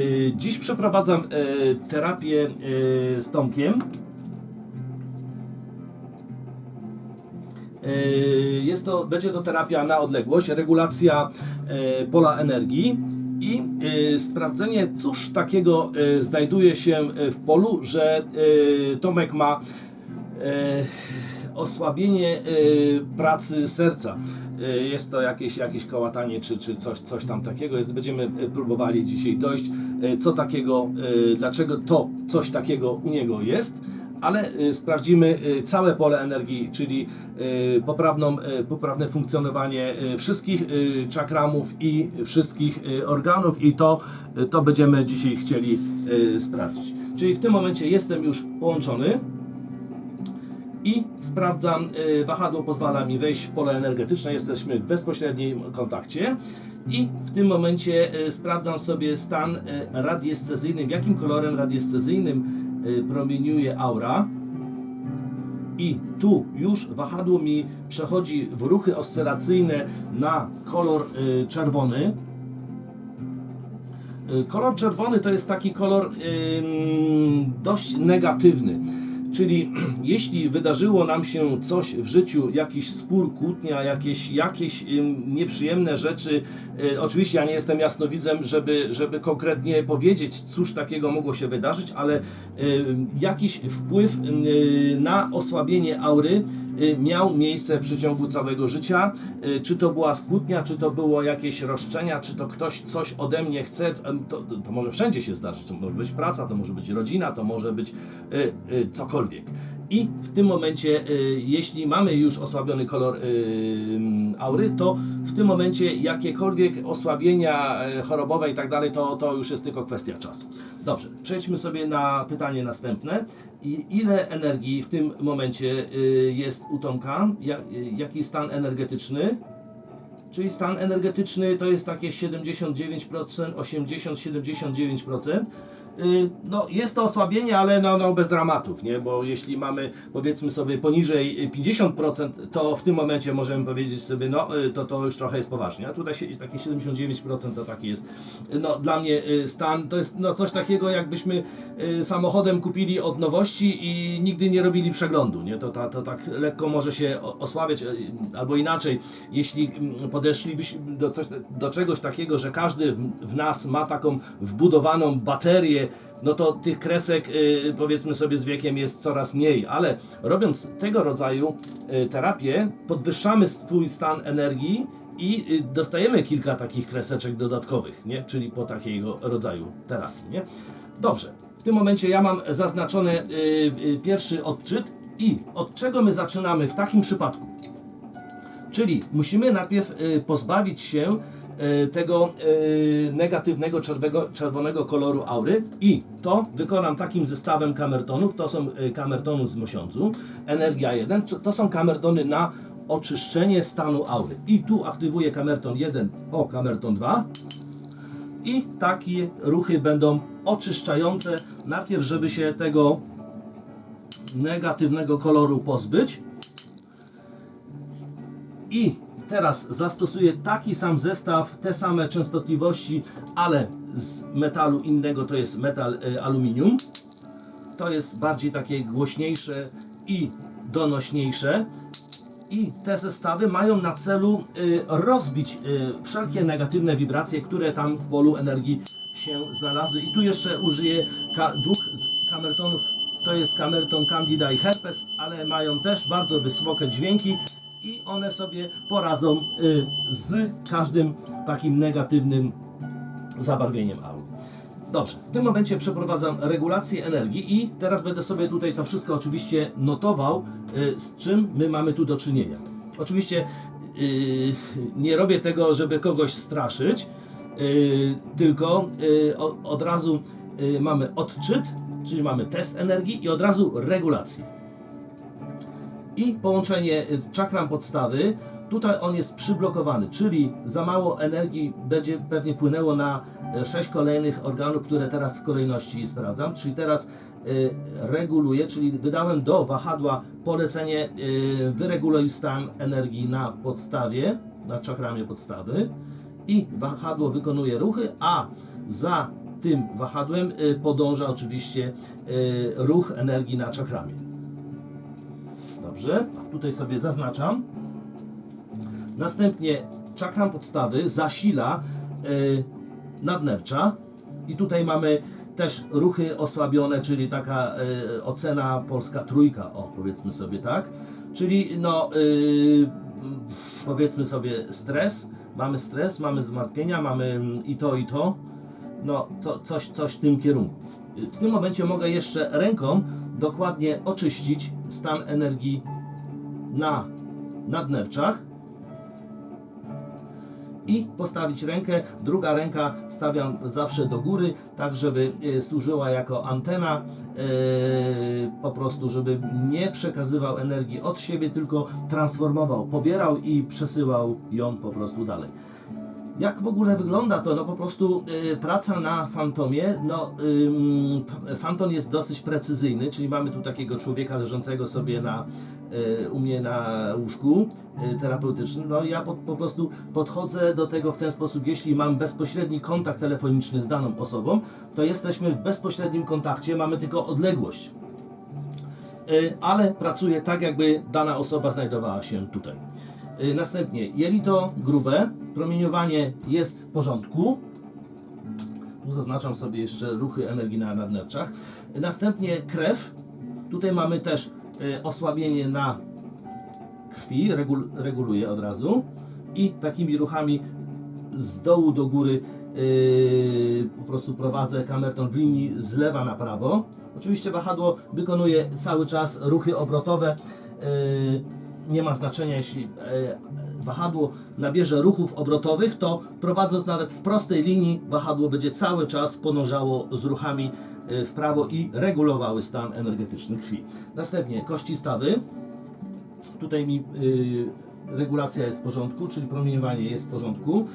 Y, Dziś przeprowadzam e, terapię e, z Tomkiem. E, Jest to, będzie to terapia na odległość, regulacja e, pola energii i e, sprawdzenie, cóż takiego e, znajduje się e, w polu, że e, Tomek ma e, osłabienie e, pracy serca. E, Jest to jakieś, jakieś kołatanie czy, czy coś, coś tam takiego. Jest, będziemy e, próbowali dzisiaj dojść, e, co takiego, e, dlaczego to coś takiego u niego jest. Ale e, sprawdzimy e, całe pole energii, czyli e, poprawną, e, poprawne funkcjonowanie e, wszystkich e, czakramów i wszystkich e, organów i to, e, to będziemy dzisiaj chcieli e, sprawdzić. Czyli w tym momencie jestem już połączony i sprawdzam, wahadło pozwala mi wejść w pole energetyczne, jesteśmy w bezpośrednim kontakcie i w tym momencie y, sprawdzam sobie stan y, radiescezyjnym, jakim kolorem radiescezyjnym y, promieniuje aura i tu już wahadło mi przechodzi w ruchy oscylacyjne na kolor czerwony. Kolor czerwony to jest taki kolor dość negatywny. Czyli jeśli wydarzyło nam się coś w życiu, jakiś spór, kłótnia, jakieś, jakieś nieprzyjemne rzeczy, y, oczywiście ja nie jestem jasnowidzem, żeby, żeby konkretnie powiedzieć, cóż takiego mogło się wydarzyć, ale jakiś wpływ na osłabienie aury miał miejsce w przeciągu całego życia. Y, Czy to była skutnia, czy to było jakieś roszczenia, czy to ktoś coś ode mnie chce, to, to może wszędzie się zdarzyć. To może być praca, to może być rodzina, to może być y, y, cokolwiek. I w tym momencie, y, jeśli mamy już osłabiony kolor y, aury, to w tym momencie jakiekolwiek osłabienia y, chorobowe i tak dalej, to, to już jest tylko kwestia czasu. Dobrze, przejdźmy sobie na pytanie następne. I ile energii w tym momencie y, jest u Tomka? Y, jaki stan energetyczny? Czyli stan energetyczny to jest takie 79%, 80-79%. Y, No, jest to osłabienie, ale no, no bez dramatów, nie? Bo jeśli mamy powiedzmy sobie poniżej 50%, to w tym momencie możemy powiedzieć sobie, no y, to, to już trochę jest poważnie. A tutaj takie 79% to taki jest, no dla mnie y, stan, to jest no, coś takiego jakbyśmy samochodem kupili od nowości i nigdy nie robili przeglądu, nie? To, to, to tak lekko może się osłabiać, albo inaczej, jeśli mm, podeszlibyśmy do, coś, do czegoś takiego, że każdy w nas ma taką wbudowaną baterię, no to tych kresek y, powiedzmy sobie z wiekiem jest coraz mniej, ale robiąc tego rodzaju y, terapię, podwyższamy swój stan energii i y, dostajemy kilka takich kreseczek dodatkowych, nie? czyli po takiego rodzaju terapii. Nie? Dobrze, w tym momencie ja mam zaznaczony y, y, pierwszy odczyt i od czego my zaczynamy w takim przypadku? Czyli musimy najpierw y, pozbawić się tego y, negatywnego czerwonego koloru aury i to wykonam takim zestawem kamertonów. To są y, kamertony z mosiądzu, energia 1, czy- to są kamertony na oczyszczenie stanu aury. I tu aktywuję kamerton 1 o kamerton 2 i takie ruchy będą oczyszczające. Najpierw, żeby się tego negatywnego koloru pozbyć. I teraz zastosuję taki sam zestaw, te same częstotliwości, ale z metalu innego, to jest metal y, aluminium. To jest bardziej takie głośniejsze i donośniejsze. I te zestawy mają na celu y, rozbić y, wszelkie negatywne wibracje, które tam w polu energii się znalazły. I tu jeszcze użyję dwóch kamertonów. To jest kamerton Candida i Herpes, ale mają też bardzo wysokie dźwięki i one sobie poradzą y, z każdym takim negatywnym zabarwieniem aury. Dobrze, w tym momencie przeprowadzam regulację energii i teraz będę sobie tutaj to wszystko oczywiście notował, y, z czym my mamy tu do czynienia. Oczywiście y, nie robię tego, żeby kogoś straszyć, tylko od razu mamy odczyt, czyli mamy test energii i od razu regulację i połączenie y, czakram podstawy. Tutaj on jest przyblokowany, czyli za mało energii będzie pewnie płynęło na 6 kolejnych organów, które teraz w kolejności sprawdzam. Czyli teraz y, reguluję, czyli wydałem do wahadła polecenie y, wyreguluj stan energii na podstawie, na czakramie podstawy i wahadło wykonuje ruchy, a za tym wahadłem y, podąża oczywiście y, ruch energii na czakramie. Dobrze, tutaj sobie zaznaczam. Następnie czakram podstawy zasila y, nadnercza i tutaj mamy też ruchy osłabione, czyli taka y, ocena polska trójka, o powiedzmy sobie tak. Czyli no y, powiedzmy sobie stres, mamy stres, mamy zmartwienia, mamy mm, i to i to. No co, coś, coś w tym kierunku. W tym momencie mogę jeszcze ręką dokładnie oczyścić stan energii na nadnerczach i postawić rękę. Druga ręka stawiam zawsze do góry, tak żeby e, służyła jako antena, e, po prostu, żeby nie przekazywał energii od siebie, tylko transformował, pobierał i przesyłał ją po prostu dalej. Jak w ogóle wygląda to? No po prostu y, praca na fantomie, no ym, p- fantom jest dosyć precyzyjny, czyli mamy tu takiego człowieka leżącego sobie na, y, u mnie na łóżku y, terapeutycznym. No ja po, po prostu podchodzę do tego w ten sposób, jeśli mam bezpośredni kontakt telefoniczny z daną osobą, to jesteśmy w bezpośrednim kontakcie, mamy tylko odległość. Y, ale pracuje tak, jakby dana osoba znajdowała się tutaj. Y, Następnie jelito grube, promieniowanie jest w porządku. Tu zaznaczam sobie jeszcze ruchy energii na nadnerczach. Następnie krew. Tutaj mamy też y, osłabienie na krwi, regul, reguluje od razu. I takimi ruchami z dołu do góry yy, po prostu prowadzę kamerton w linii z lewa na prawo. Oczywiście wahadło wykonuje cały czas ruchy obrotowe. Yy, nie ma znaczenia, jeśli yy, wahadło nabierze ruchów obrotowych, to prowadząc nawet w prostej linii, wahadło będzie cały czas podążało z ruchami yy, w prawo i regulowały stan energetyczny krwi. Następnie kości stawy. Tutaj mi y, regulacja jest w porządku, czyli promieniowanie jest w porządku.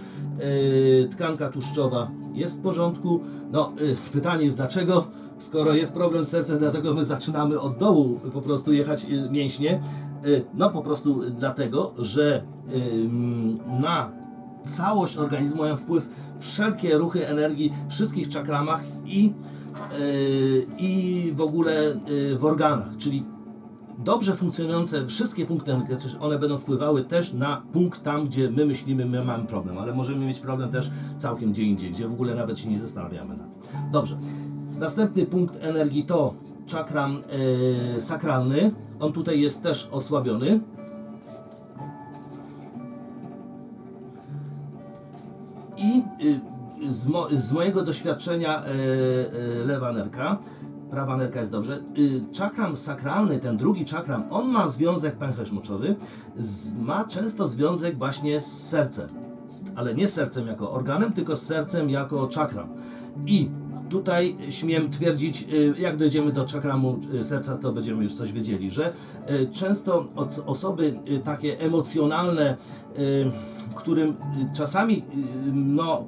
Tkanka tłuszczowa jest w porządku. No, pytanie jest dlaczego, skoro jest problem z sercem, dlatego my zaczynamy od dołu po prostu jechać y, mięśnie. Y, no po prostu dlatego, że y, mm, na całość organizmu mają wpływ wszelkie ruchy energii w wszystkich czakramach i, i w ogóle w organach, czyli dobrze funkcjonujące wszystkie punkty energetyczne, one będą wpływały też na punkt tam, gdzie my myślimy, my mamy problem, ale możemy mieć problem też całkiem gdzie indziej, gdzie w ogóle nawet się nie zastanawiamy nad tym. Dobrze. Następny punkt energii to czakram e, sakralny. On tutaj jest też osłabiony. I y, z, mo, z mojego doświadczenia e, e, lewa nerka, prawa nerka jest dobrze. Y, czakram sakralny, ten drugi czakram, on ma związek pęcherz moczowy, z, ma często związek właśnie z sercem, ale nie sercem jako organem, tylko z sercem jako czakram. I tutaj śmiem twierdzić, y, jak dojdziemy do czakramu y, serca, to będziemy już coś wiedzieli, że y, często os- osoby takie emocjonalne, którym czasami no,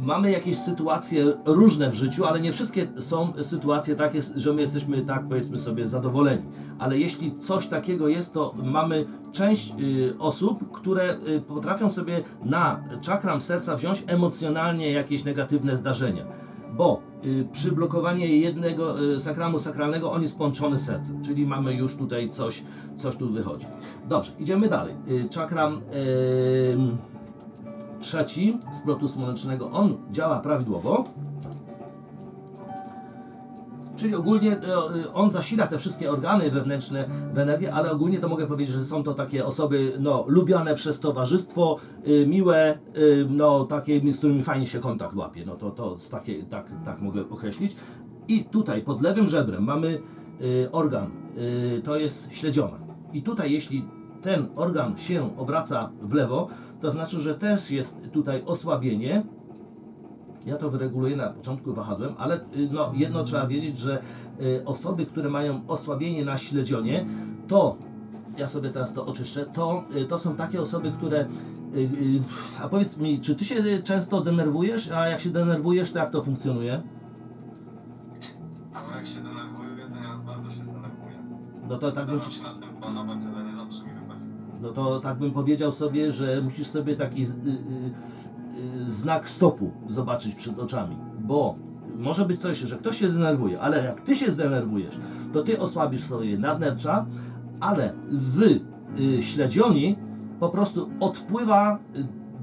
mamy jakieś sytuacje różne w życiu, ale nie wszystkie są sytuacje takie, że my jesteśmy tak powiedzmy sobie zadowoleni. Ale jeśli coś takiego jest, to mamy część y, osób, które y, potrafią sobie na czakram serca wziąć emocjonalnie jakieś negatywne zdarzenia. Bo y, przy blokowaniu jednego sakramu sakralnego on jest połączony sercem, czyli mamy już tutaj coś, coś tu wychodzi. Dobrze, idziemy dalej. Czakram trzeci z plotu słonecznego, on działa prawidłowo. Czyli ogólnie e, e, on zasila te wszystkie organy wewnętrzne w energię, ale ogólnie to mogę powiedzieć, że są to takie osoby no, lubiane przez towarzystwo, y, miłe, y, no, takie, z którymi fajnie się kontakt łapie. No to, to takie, tak, tak mogę określić. I tutaj pod lewym żebrem mamy y, organ, to jest śledziona. I tutaj jeśli ten organ się obraca w lewo, to znaczy, że też jest tutaj osłabienie, ja to wyreguluję na początku wahadłem, ale y, no, jedno trzeba wiedzieć, że y, osoby, które mają osłabienie na śledzionie, to ja sobie teraz to oczyszczę, to, y, to są takie osoby, które. A powiedz mi, czy ty się często denerwujesz, a jak się denerwujesz, to jak to funkcjonuje? Bo jak się denerwuję, to ja bardzo się zdenerwuję. No to tak bym, się na tym panować, ale nie. No to tak bym powiedział sobie, że musisz sobie taki y, y, y, znak stopu zobaczyć przed oczami, bo może być coś, że ktoś się zdenerwuje, ale jak ty się zdenerwujesz, to ty osłabisz sobie nadnercza, ale z y, śledzioni po prostu odpływa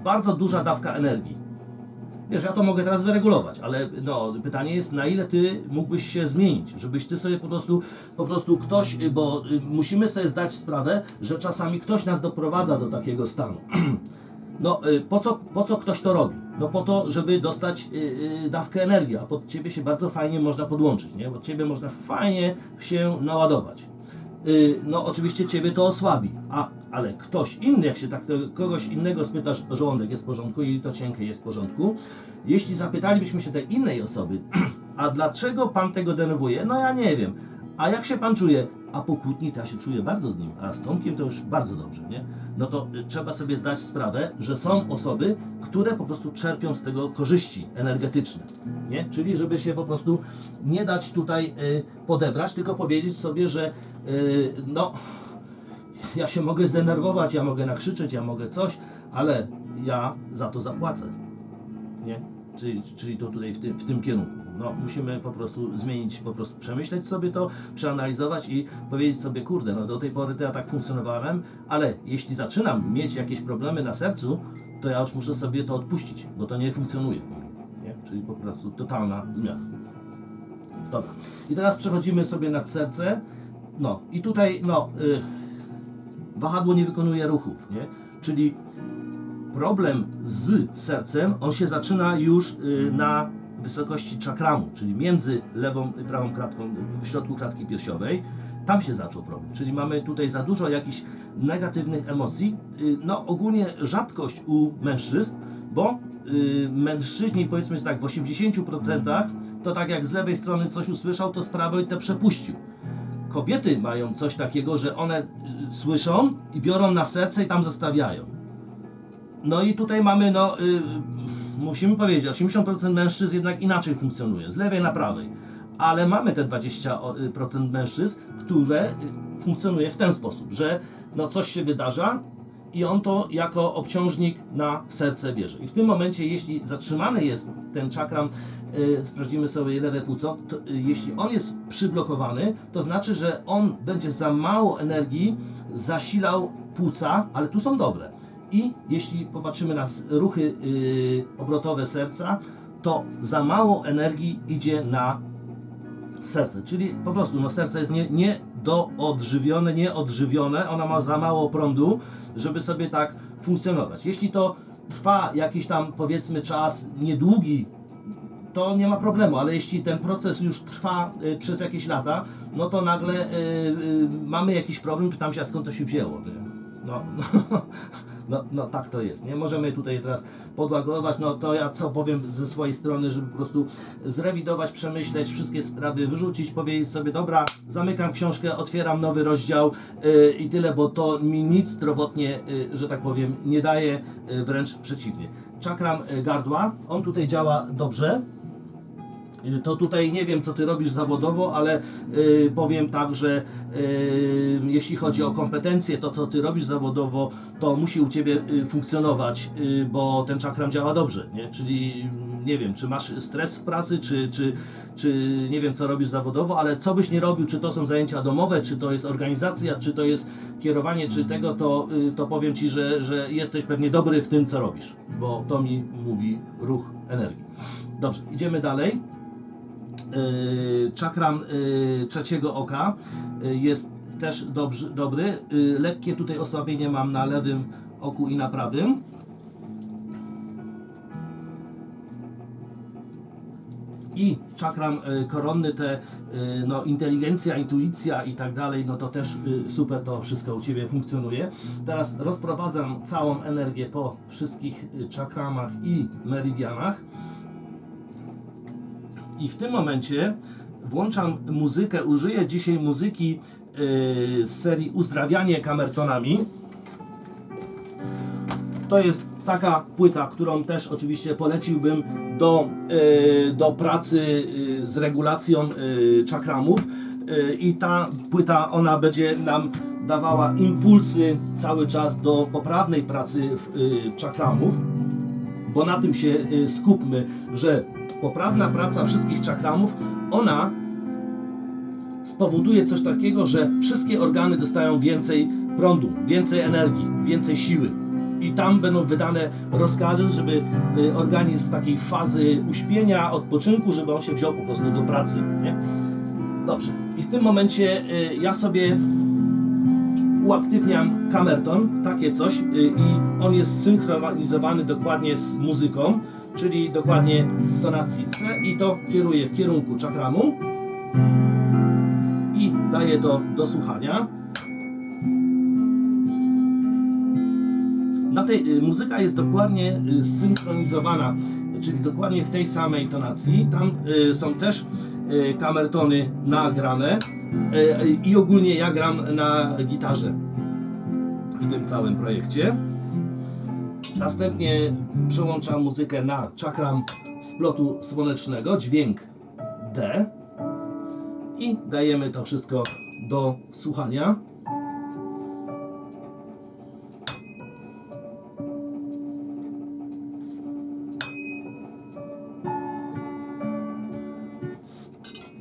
bardzo duża dawka energii. Wiesz, ja to mogę teraz wyregulować, ale no, pytanie jest, na ile ty mógłbyś się zmienić, żebyś ty sobie po prostu, po prostu ktoś, bo y, musimy sobie zdać sprawę, że czasami ktoś nas doprowadza do takiego stanu. No, y, po co, po co ktoś to robi? No po to, żeby dostać y, dawkę energii, a pod ciebie się bardzo fajnie można podłączyć, nie? Pod ciebie można fajnie się naładować. Y, no oczywiście ciebie to osłabi, a, ale ktoś inny, jak się tak kogoś innego spytasz, żołądek jest w porządku i to cienkie jest w porządku, jeśli zapytalibyśmy się tej innej osoby, a dlaczego pan tego denerwuje? No ja nie wiem. A jak się pan czuje? A po kłótni to ja się czuję bardzo z nim, a z Tomkiem to już bardzo dobrze, nie? No to y, trzeba sobie zdać sprawę, że są osoby, które po prostu czerpią z tego korzyści energetyczne, nie? Czyli żeby się po prostu nie dać tutaj y, podebrać, tylko powiedzieć sobie, że y, no ja się mogę zdenerwować, ja mogę nakrzyczeć, ja mogę coś, ale ja za to zapłacę nie? Czyli, czyli to tutaj w w tym kierunku. No, musimy po prostu zmienić, po prostu przemyśleć sobie to, przeanalizować i powiedzieć sobie, kurde, no do tej pory to ja tak funkcjonowałem, ale jeśli zaczynam mieć jakieś problemy na sercu, to ja już muszę sobie to odpuścić, bo to nie funkcjonuje. Nie? Czyli po prostu totalna zmiana. Dobra. I teraz przechodzimy sobie nad serce. No i tutaj, no, y, wahadło nie wykonuje ruchów, nie? Czyli problem z sercem, on się zaczyna już y, na wysokości czakramu, czyli między lewą i prawą klatką, w środku klatki piersiowej. Tam się zaczął problem, czyli mamy tutaj za dużo jakichś negatywnych emocji. Y, No ogólnie rzadkość u mężczyzn, bo y, mężczyźni powiedzmy tak w 80% to tak jak z lewej strony coś usłyszał, to z prawej to przepuścił kobiety mają coś takiego, że one y, słyszą i biorą na serce i tam zostawiają. No i tutaj mamy, no, musimy powiedzieć, 80% mężczyzn jednak inaczej funkcjonuje, z lewej na prawej. Ale mamy te 20% mężczyzn, które y, funkcjonuje w ten sposób, że no coś się wydarza i on to jako obciążnik na serce bierze. I w tym momencie, jeśli zatrzymany jest ten czakram, y, sprawdzimy sobie lewe płuco, to, y, jeśli on jest przyblokowany, to znaczy, że on będzie za mało energii zasilał płuca, ale tu są dobre. I jeśli popatrzymy na ruchy y, obrotowe serca, to za mało energii idzie na serce, czyli po prostu no, serce jest nie, nie doodżywione, nieodżywione, ona ma za mało prądu, żeby sobie tak funkcjonować. Jeśli to trwa jakiś tam powiedzmy czas niedługi, to nie ma problemu, ale jeśli ten proces już trwa y, przez jakieś lata, no to nagle y, y, mamy jakiś problem, pytam się, a skąd to się wzięło. No, no, no, no tak to jest, nie? Możemy tutaj teraz podłagować, no to ja co powiem ze swojej strony, żeby po prostu zrewidować, przemyśleć wszystkie sprawy, wyrzucić, powiedzieć sobie, dobra, zamykam książkę, otwieram nowy rozdział y, i tyle, bo to mi nic zdrowotnie, y, że tak powiem, nie daje, y, wręcz przeciwnie. Czakram y, gardła, on tutaj działa dobrze, to tutaj nie wiem, co ty robisz zawodowo, ale y, powiem tak, że y, jeśli chodzi o kompetencje, to co ty robisz zawodowo, to musi u ciebie y, funkcjonować, y, bo ten czakram działa dobrze, nie? Czyli nie wiem, czy masz stres w pracy, czy, czy, czy nie wiem, co robisz zawodowo, ale co byś nie robił, czy to są zajęcia domowe, czy to jest organizacja, czy to jest kierowanie, czy tego, to, y, to powiem ci, że, że jesteś pewnie dobry w tym, co robisz, bo to mi mówi ruch energii. Dobrze, idziemy dalej czakram yy, trzeciego oka yy, jest też dobrzy, dobry. Lekkie tutaj osłabienie mam na lewym oku i na prawym. I czakram y, koronny, te y, no, inteligencja, intuicja i tak dalej, no to też y, super to wszystko u Ciebie funkcjonuje. Teraz rozprowadzam całą energię po wszystkich y, czakramach i meridianach. I w tym momencie włączam muzykę, użyję dzisiaj muzyki yy, z serii Uzdrawianie kamertonami. To jest taka płyta, którą też oczywiście poleciłbym do, yy, do pracy yy, z regulacją czakramów. I ta płyta, ona będzie nam dawała impulsy cały czas do poprawnej pracy czakramów. bo na tym się skupmy, że poprawna praca wszystkich czakramów, ona spowoduje coś takiego, że wszystkie organy dostają więcej prądu, więcej energii, więcej siły. I tam będą wydane rozkazy, żeby y, organizm z takiej fazy uśpienia, odpoczynku, żeby on się wziął po prostu do pracy. Nie? Dobrze. I w tym momencie y, ja sobie uaktywniam kamerton, takie coś, y, i on jest synchronizowany dokładnie z muzyką, czyli dokładnie w tonacji C i to kieruję w kierunku czakramu i daję do, do słuchania. Na tej, y, muzyka jest dokładnie y, zsynchronizowana, czyli dokładnie w tej samej tonacji. Tam y, są też kamertony nagrane i ogólnie ja gram na gitarze w tym całym projekcie. Następnie przełączam muzykę na czakram splotu słonecznego, dźwięk D i dajemy to wszystko do słuchania.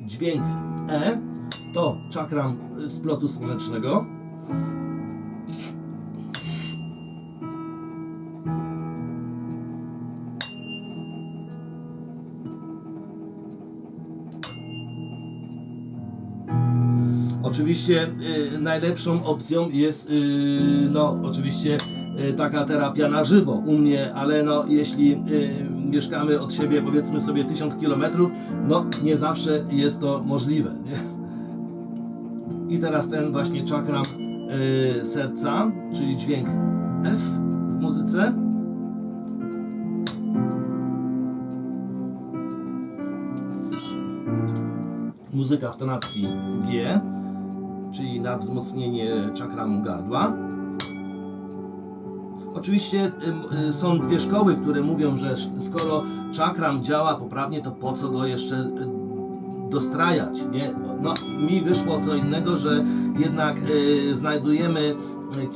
Dźwięk E to czakram splotu słonecznego. Oczywiście y, najlepszą opcją jest y, no oczywiście y, taka terapia na żywo u mnie, ale no jeśli y, mieszkamy od siebie powiedzmy sobie 1000 km, no nie zawsze jest to możliwe. Nie? I teraz ten właśnie czakram y, serca, czyli dźwięk F w muzyce. Muzyka w tonacji G, czyli na wzmocnienie czakramu gardła. Oczywiście y, są dwie szkoły, które mówią, że skoro czakram działa poprawnie, to po co go jeszcze y, dostrajać, nie? No, mi wyszło co innego, że jednak y, znajdujemy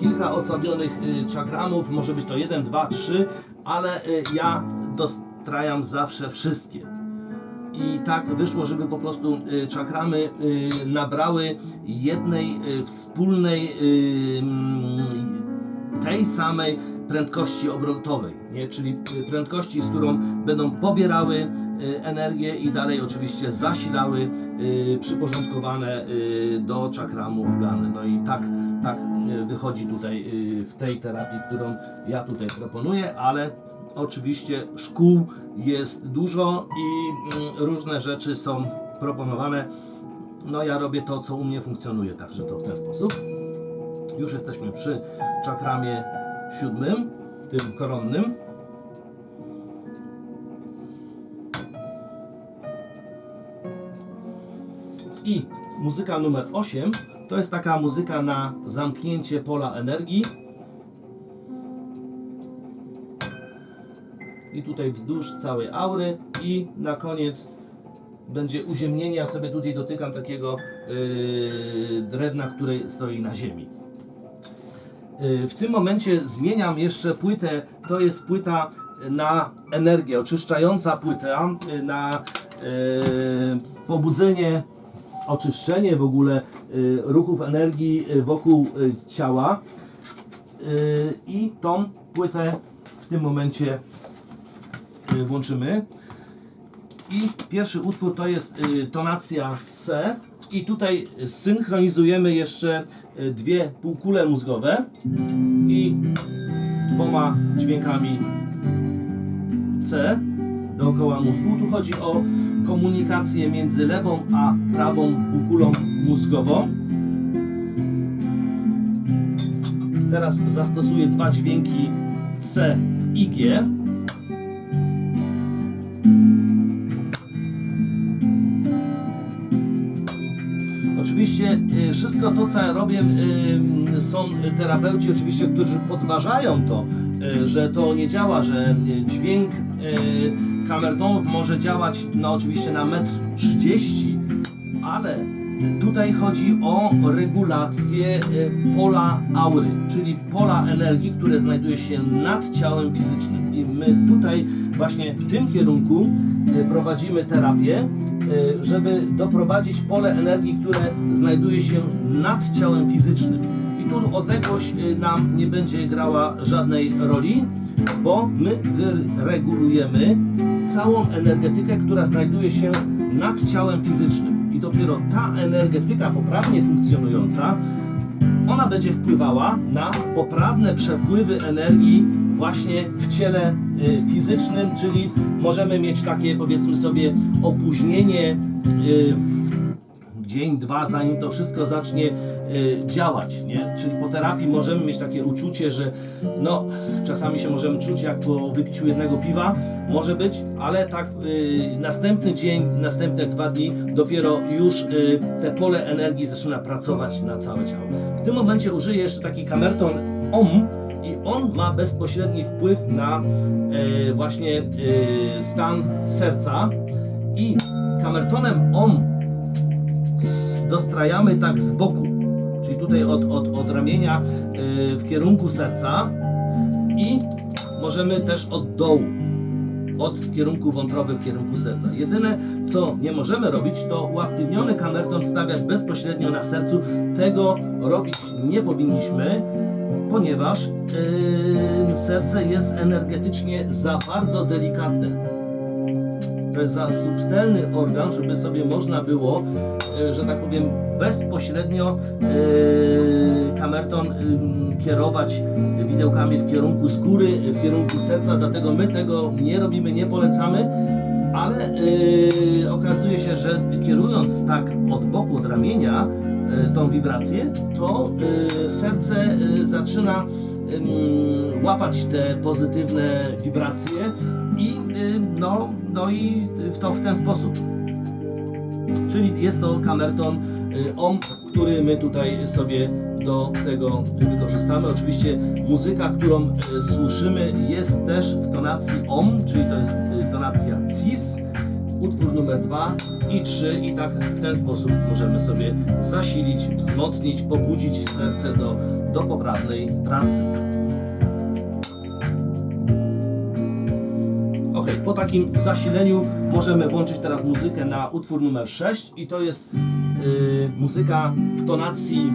kilka osłabionych czakramów, może być to jeden, dwa, trzy, ale ja dostrajam zawsze wszystkie. I tak wyszło, żeby po prostu y, czakramy y, nabrały jednej y, wspólnej mm, tej samej prędkości obrotowej, nie? czyli prędkości, z którą będą pobierały energię i dalej oczywiście zasilały przyporządkowane do czakramu organy. No i tak, tak wychodzi tutaj w tej terapii, którą ja tutaj proponuję, ale oczywiście szkół jest dużo i mm, różne rzeczy są proponowane. No ja robię to, co u mnie funkcjonuje, także to w ten sposób. Już jesteśmy przy czakramie siódmym, tym koronnym. I muzyka numer 8 to jest taka muzyka na zamknięcie pola energii. I tutaj wzdłuż całej aury i na koniec będzie uziemnienie. Ja sobie tutaj dotykam takiego yy, drewna, który stoi na ziemi. Yy, W tym momencie zmieniam jeszcze płytę. To jest płyta na energię, oczyszczająca płyta yy, na yy, pobudzenie, oczyszczenie w ogóle yy, ruchów energii wokół ciała. I tą płytę w tym momencie włączymy. I pierwszy utwór to jest y, tonacja C. I tutaj synchronizujemy jeszcze y, dwie półkule mózgowe i dwoma dźwiękami C dookoła mózgu. Tu chodzi o komunikację między lewą a prawą półkulą mózgową. Teraz zastosuję dwa dźwięki C i G. Oczywiście y, wszystko to, co ja robię, y, są terapeuci oczywiście, którzy podważają to, y, że to nie działa, że dźwięk kamertonów może działać no oczywiście na metr 30, ale Tutaj chodzi o regulację e, pola aury, czyli pola energii, które znajduje się nad ciałem fizycznym. I my tutaj właśnie w tym kierunku e, prowadzimy terapię, e, żeby doprowadzić pole energii, które znajduje się nad ciałem fizycznym. I tu odległość nam nie będzie grała żadnej roli, bo my wyregulujemy całą energetykę, która znajduje się nad ciałem fizycznym. I dopiero ta energetyka poprawnie funkcjonująca, ona będzie wpływała na poprawne przepływy energii właśnie w ciele y, fizycznym, czyli możemy mieć takie powiedzmy sobie opóźnienie y, dzień, dwa, zanim to wszystko zacznie działać, nie? Czyli po terapii możemy mieć takie uczucie, że no, czasami się możemy czuć jak po wypiciu jednego piwa, może być, ale tak y, następny dzień, następne dwa dni dopiero już y, te pole energii zaczyna pracować na całe ciało. W tym momencie użyję jeszcze taki kamerton OM i on ma bezpośredni wpływ na y, właśnie y, stan serca i kamertonem OM dostrajamy tak z boku, czyli tutaj od, od, od ramienia y, w kierunku serca i możemy też od dołu, od kierunku wątroby w kierunku serca. Jedyne co nie możemy robić to uaktywniony kamerton stawiać bezpośrednio na sercu. Tego robić nie powinniśmy, ponieważ y, serce jest energetycznie za bardzo delikatne jest za subtelny organ, żeby sobie można było, e, że tak powiem, bezpośrednio e, kamerton ym, kierować widełkami w kierunku skóry, w kierunku serca, dlatego my tego nie robimy, nie polecamy, ale e, okazuje się, że kierując tak od boku, od ramienia e, tą wibrację, to e, serce e, zaczyna łapać te pozytywne wibracje i no, no i w to w ten sposób. Czyli jest to kamerton y, OM, który my tutaj sobie do tego wykorzystamy. Oczywiście muzyka, którą y, słyszymy jest też w tonacji OM, czyli to jest y, tonacja CIS, utwór numer 2 i 3 i tak w ten sposób możemy sobie zasilić, wzmocnić, pobudzić serce do, do poprawnej pracy. Ok, po takim zasileniu możemy włączyć teraz muzykę na utwór numer 6 i to jest y, muzyka w tonacji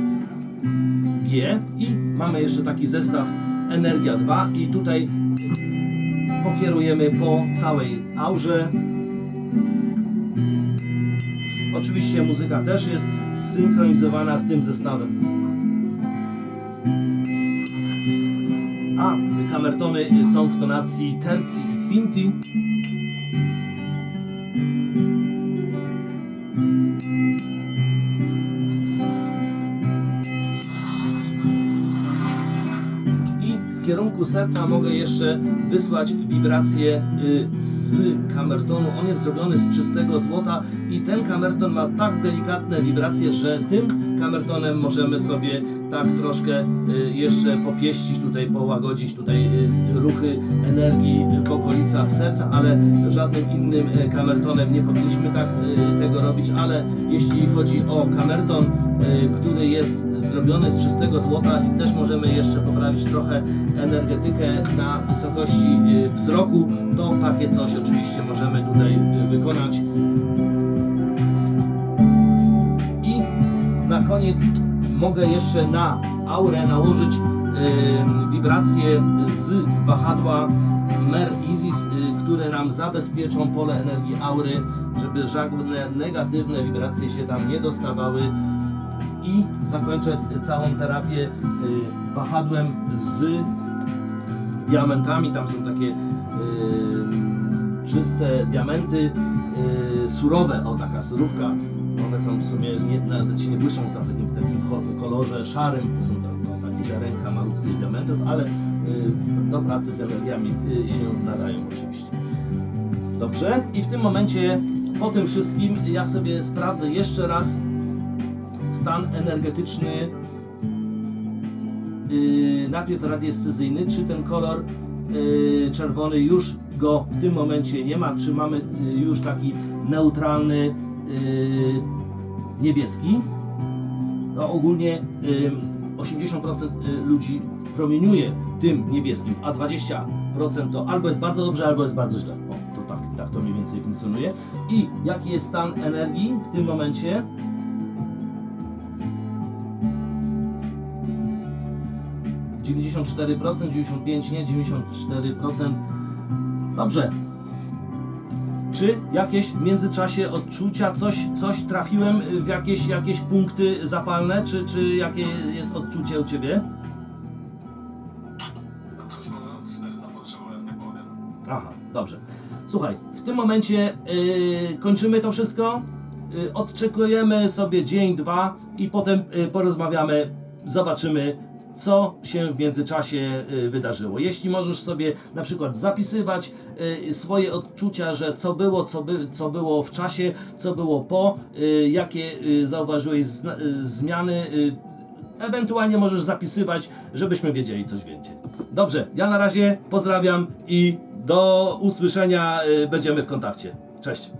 G i mamy jeszcze taki zestaw Energia 2 i tutaj pokierujemy po całej aurze. Oczywiście muzyka też jest zsynchronizowana z tym zestawem. A kamertony są w tonacji tercji i kwinti. Kierunku serca mogę jeszcze wysłać wibrację y, z kamertonu. On jest zrobiony z czystego złota i ten kamerton ma tak delikatne wibracje, że tym kamertonem możemy sobie tak troszkę y, jeszcze popieścić tutaj, połagodzić tutaj y, ruchy energii w okolicach serca, ale żadnym innym y, kamertonem nie powinniśmy tak y, tego robić, ale jeśli chodzi o kamerton, y, który jest zrobiony z czystego złota i też możemy jeszcze poprawić trochę energetykę na wysokości y, wzroku, to takie coś oczywiście możemy tutaj y, wykonać. Koniec mogę jeszcze na aurę nałożyć wibracje z wahadła Mer Isis, y, które nam zabezpieczą pole energii aury, żeby żadne negatywne wibracje się tam nie dostawały. I zakończę całą terapię y, wahadłem z diamentami. Tam są takie czyste diamenty, y, surowe, o taka surówka. One są w sumie, nawet się nie błyszczą, są w takim, kolorze szarym. To są to, no, takie ziarenka malutkich diamentów, ale y, do pracy z energiami y, się nadają oczywiście. Dobrze, i w tym momencie, po tym wszystkim, ja sobie sprawdzę jeszcze raz stan energetyczny yy, najpierw radiestezyjny, czy ten kolor yy, czerwony już go w tym momencie nie ma, czy mamy yy, już taki neutralny niebieski. No ogólnie ym, 80% y, ludzi promieniuje tym niebieskim, a 20% to albo jest bardzo dobrze, albo jest bardzo źle. O, to tak, tak to mniej więcej funkcjonuje. I jaki jest stan energii w tym momencie? ...94%, 95% nie, 94%. Dobrze. Czy jakieś w międzyczasie odczucia, coś, coś trafiłem w jakieś, jakieś punkty zapalne, czy, czy jakie jest odczucie u Ciebie? Coś może od serca poczułem, nie powiem. Aha, dobrze. Słuchaj, w tym momencie yy, kończymy to wszystko, yy, odczekujemy sobie dzień, dwa i potem yy, porozmawiamy, zobaczymy, co się w międzyczasie yy, wydarzyło. Jeśli możesz sobie na przykład zapisywać yy, swoje odczucia, że co było, co, by, co było w czasie, co było po, yy, jakie zauważyłeś zmiany, Ewentualnie możesz zapisywać, żebyśmy wiedzieli coś więcej. Dobrze, ja na razie pozdrawiam i do usłyszenia. y, Będziemy w kontakcie. Cześć.